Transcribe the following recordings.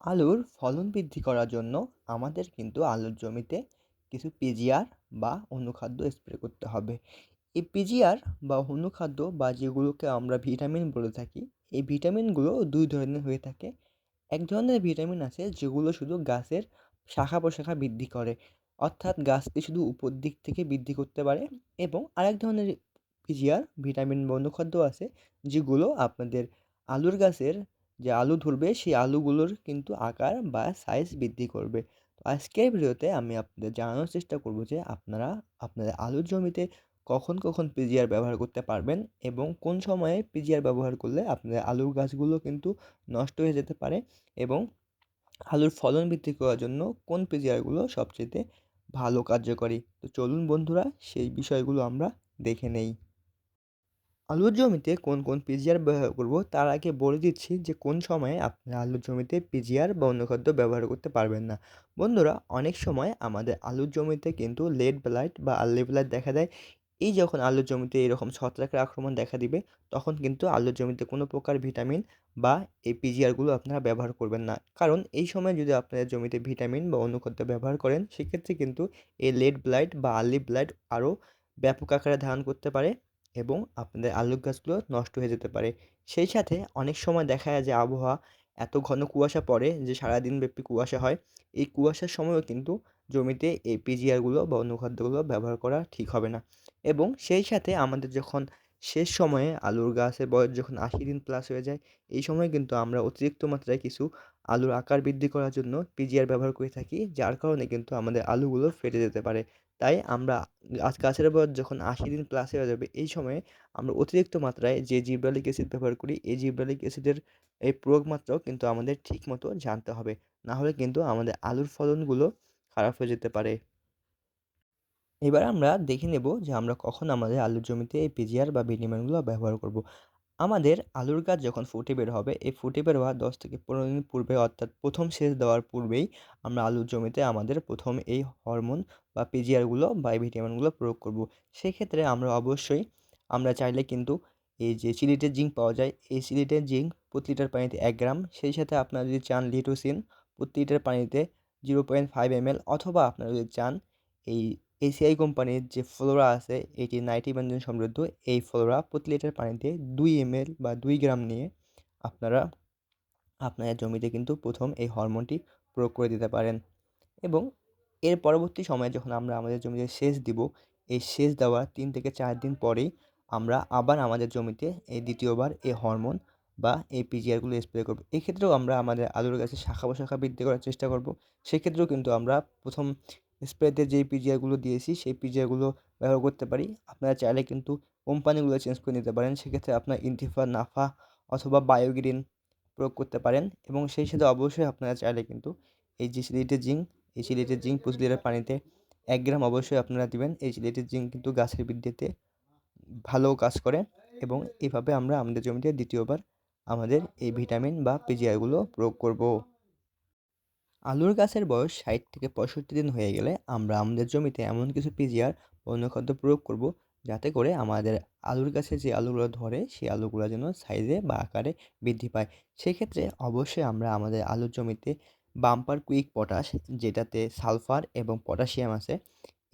আলুর ফলন বৃদ্ধি করার জন্য আমাদের কিন্তু আলুর জমিতে কিছু পিজিআর বা অনুখাদ্য স্প্রে করতে হবে। এই পিজিআর বা অনুখাদ্য বা যেগুলোকে আমরা ভিটামিন বলে থাকি, এই ভিটামিনগুলো দুই ধরনের হয়ে থাকে। এক ধরনের ভিটামিন আছে যেগুলো শুধু গাছের শাখা প্রশাখা বৃদ্ধি করে, অর্থাৎ গাছকে শুধু উপর দিক থেকে বৃদ্ধি করতে পারে এবং আরেক ধরনের পিজিআর ভিটামিন বা অনুখাদ্য আছে যেগুলো আপনাদের আলুর গাছের যে আলু ধরবে সেই আলুগুলোর কিন্তু আকার বা সাইজ বৃদ্ধি করবে। তো আজকের ভিডিওতে আমি আপনাদের জানানোর চেষ্টা করব যে আপনারা আপনাদের আলুর জমিতে কখন কখন পিজিআর ব্যবহার করতে পারবেন এবং কোন সময়ে পিজিআর ব্যবহার করলে আপনাদের আলুর গাছগুলো কিন্তু নষ্ট হয়ে যেতে পারে এবং আলুর ফলন বৃদ্ধি করার জন্য কোন পিজিআরগুলো সবচেয়ে ভালো কার্যকরী। তো চলুন বন্ধুরা, সেই বিষয়গুলো আমরা দেখে নেই। আলুর জমিতে কোন কোন পিজিআর ব্যবহার করব, তার আগে বলে দিচ্ছি যে কোন সময়ে আপনি আলুর জমিতে পিজিআর বা অনুখাদ্য ব্যবহার করতে পারবেন না। বন্ধুরা, অনেক সময় আমাদের আলুর জমিতে কিন্তু লেড ব্লাইট বা আর্লি ব্লাইট দেখা দেয়। এই যখন আলুর জমিতে এরকম ছত্রাকের আক্রমণ দেখা দিবে, তখন কিন্তু আলুর জমিতে কোনো প্রকার ভিটামিন বা এই পিজিআরগুলো আপনারা ব্যবহার করবেন না। কারণ এই সময় যদি আপনাদের জমিতে ভিটামিন বা অনুখাদ্য ব্যবহার করেন, সেক্ষেত্রে কিন্তু এই লেড ব্লাইট বা আর্লি ব্লাইট আরও ব্যাপক আকারে ধারণ করতে পারে। এবং আপনাদের আলুর গাছগুলো নষ্ট হয়ে যেতে পারে। সেই সাথে অনেক সময় দেখা যায় যে আবহাওয়া এত ঘন কুয়াশা পড়ে যে সারাদিন ব্যাপী কুয়াশা হয়। এই কুয়াশার সময়ও কিন্তু জমিতে এই পিজিআরগুলো বা অনুখাদ্যগুলো ব্যবহার করা ঠিক হবে না। এবং সেই সাথে আমাদের যখন শেষ সময়ে আলুর গাছের বয়স যখন আশি দিন প্লাস হয়ে যায়, এই সময় কিন্তু আমরা অতিরিক্ত মাত্রায় কিছু আলুর আকার বৃদ্ধি করার জন্য পিজিআর ব্যবহার করে থাকি, যার কারণে কিন্তু আমাদের আলুগুলো ফেটে যেতে পারে। তাই আমরা গাছ গাছের বয়স যখন আশি দিন প্লাস হয়ে যাবে, এই সময়ে আমরা অতিরিক্ত মাত্রায় যে জিব্রালিক অ্যাসিড ব্যবহার করি, এই জিব্রালিক অ্যাসিডের এই প্রয়োগ মাত্রাও কিন্তু আমাদের ঠিক মতো জানতে হবে। না হলে কিন্তু আমাদের আলুর ফলনগুলো খারাপ হয়ে যেতে পারে। এবার আমরা দেখে নেব যে আমরা কখন আমাদের আলুর জমিতে এই পিজিআর বা ভিটামিনগুলো ব্যবহার করব। আমাদের আলুর গাছ যখন ফুটে বের হবে, এই ফুটে বের হওয়ার দশ থেকে পনেরো দিন পূর্বে, অর্থাৎ প্রথম সেচ দেওয়ার পূর্বেই আমরা আলুর জমিতে আমাদের প্রথম এই হরমোন বা পিজিআরগুলো বা এই ভিটামিনগুলো প্রয়োগ করব। সেক্ষেত্রে আমরা অবশ্যই, আমরা চাইলে কিন্তু এই যে সিলিটের জিঙ্ক পাওয়া যায়, এই সিলিটের জিঙ্ক প্রতি লিটার পানিতে এক গ্রাম। সেই সাথে আপনারা যদি চান লিটোসিন প্রতি লিটার পানিতে জিরো পয়েন্ট ফাইভ এম অথবা আপনারা যদি চান এই এসিআই কোম্পানির যে ফ্লোরা আছে, এটি নাইটি নাইট্রোজেন সমৃদ্ধ। এই ফ্লোরা প্রতি লিটার পানিতে দুই এমএল বা দুই গ্রাম নিয়ে আপনারা আপনাদের জমিতে কিন্তু প্রথম এই হরমোনটি প্রয়োগ করে দিতে পারেন। এবং এর পরবর্তী সময়ে যখন আমরা আমাদের জমিতে সেচ দিব, এই সেচ দেওয়ার তিন থেকে চার দিন পরেই আমরা আবার আমাদের জমিতে এই দ্বিতীয়বার এই হরমোন বা এই পিজিআরগুলো স্প্রে করব। এক্ষেত্রেও আমরা আমাদের আলুর গাছের শাখা প্রশাখা বৃদ্ধি করার চেষ্টা করব। সেক্ষেত্রেও কিন্তু আমরা প্রথম স্প্রেতে যেই পিজিআরগুলো দিয়েছি, সেই পিজিআরগুলো ব্যবহার করতে পারি। আপনারা চাইলে কিন্তু কোম্পানিগুলো চেঞ্জ করে নিতে পারেন। সেক্ষেত্রে আপনার ইনটিফা নাফা অথবা বায়োগ্রিন প্রয়োগ করতে পারেন এবং সেই সাথে অবশ্যই আপনারা চাইলে কিন্তু এই যে সিলিটের জিঙ্ক এই সিলিটের জিঙ্ক প্রতি লিটার পানিতে এক গ্রাম অবশ্যই আপনারা দিবেন। এই সিলিটের জিঙ্ক কিন্তু গাছের বৃদ্ধিতে ভালো কাজ করে এবং এভাবে আমরা আমাদের জমিতে দ্বিতীয়বার আমাদের এই ভিটামিন বা পিজিআরগুলো প্রয়োগ করব। আলুর গাছের বয়স ষাট থেকে পঁয়ষট্টি দিন হয়ে গেলে আমরা আমাদের জমিতে এমন কিছু পিজিআর বা অনুখাদ্য প্রয়োগ করব যাতে করে আমাদের আলুর গাছে যে আলুগুলো ধরে সেই আলুগুলো যেন সাইজে বা আকারে বৃদ্ধি পায়। সেক্ষেত্রে অবশ্যই আমরা আমাদের আলুর জমিতে বাম্পার কুইক পটাশ, যেটাতে সালফার এবং পটাশিয়াম আছে,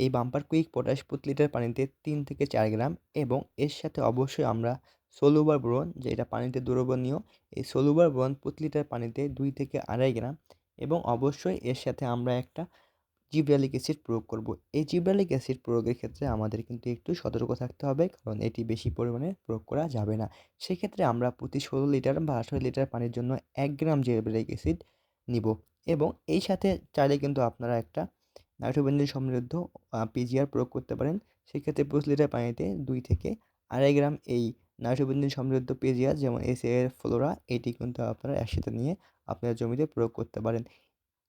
এই বাম্পার কুইক পটাশ প্রতি লিটার পানিতে তিন থেকে চার গ্রাম এবং এর সাথে অবশ্যই আমরা সলুবার ব্রোন, যেটা পানিতে দ্রবণীয়, এই সলুবার ব্রোন প্রতি লিটার পানিতে দুই থেকে আড়াই গ্রাম এবং অবশ্যই এর সাথে আমরা একটা জিব্রালিক অ্যাসিড প্রয়োগ করব। এই জিব্রালিক অ্যাসিড প্রয়োগের ক্ষেত্রে আমাদের কিন্তু একটু সতর্ক থাকতে হবে, কারণ এটি বেশি পরিমাণে প্রয়োগ করা যাবে না। সেক্ষেত্রে আমরা প্রতি ষোলো লিটার বা আঠারো লিটার পানির জন্য এক গ্রাম জিব্রালিক অ্যাসিড নিব এবং এই সাথে চাইলে কিন্তু আপনারা একটা নাইট্রোবেঞ্জিন সমৃদ্ধ পিজিআর প্রয়োগ করতে পারেন। সেক্ষেত্রে প্রতি লিটার পানিতে দুই থেকে আড়াই গ্রাম এই নাইট্রোবেঞ্জিন সমৃদ্ধ পেজিয়াস যেমন এর ফ্লোরা এটি কিন্তু আপনারা একসাথে নিয়ে আপনার জমিতে প্রয়োগ করতে পারেন।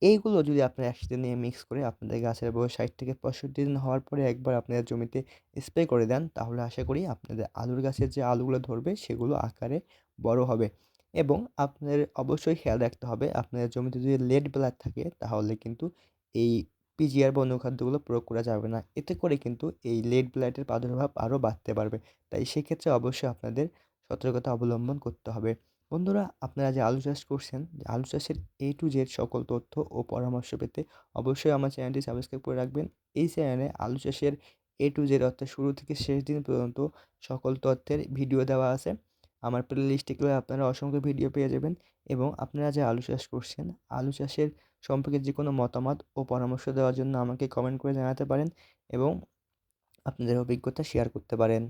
এইগুলো যদি আপনারা একসাথে নিয়ে মিক্স করে আপনাদের গাছের বয়স ষাট থেকে পঁয়ষট্টি দিন হওয়ার পরে একবার আপনাদের জমিতে স্প্রে করে দেন, তাহলে আশা করি আপনাদের আলুর গাছের যে আলুগুলো ধরবে, সেগুলো আকারে বড় হবে। এবং আপনাদের অবশ্যই খেয়াল রাখতে হবে, আপনাদের জমিতে যদি লেড ব্লাড থাকে, তাহলে কিন্তু এই পিজিআর বা অন্য খাদ্যগুলো প্রয়োগ করা যাবে না। এতে করে কিন্তু এই লেড ব্লাইটের প্রাদুর্ভাব আরও বাড়তে পারবে। তাই সেক্ষেত্রে অবশ্যই আপনাদের সতর্কতা অবলম্বন করতে হবে। বন্ধুরা, আপনারা যে আলু চাষ করছেন, আলু চাষের এ টু জেড সকল তথ্য ও পরামর্শ পেতে অবশ্যই আমার চ্যানেলটি সাবস্ক্রাইব করে রাখবেন। এই চ্যানেলে আলু চাষের এ টু জেড অর্থাৎ শুরু থেকে শেষ দিন পর্যন্ত সকল তথ্যের ভিডিও দেওয়া আছে। আমার প্লে লিস্টে আপনারা অসংখ্য ভিডিও পেয়ে যাবেন। এবং আপনারা যে আলু চাষ করছেন, আলু চাষের সম্পর্কে যে কোনো মতামত ও পরামর্শ দেওয়ার জন্য আমাকে কমেন্ট করে জানাতে পারেন এবং আপনাদের অভিজ্ঞতা শেয়ার করতে পারেন।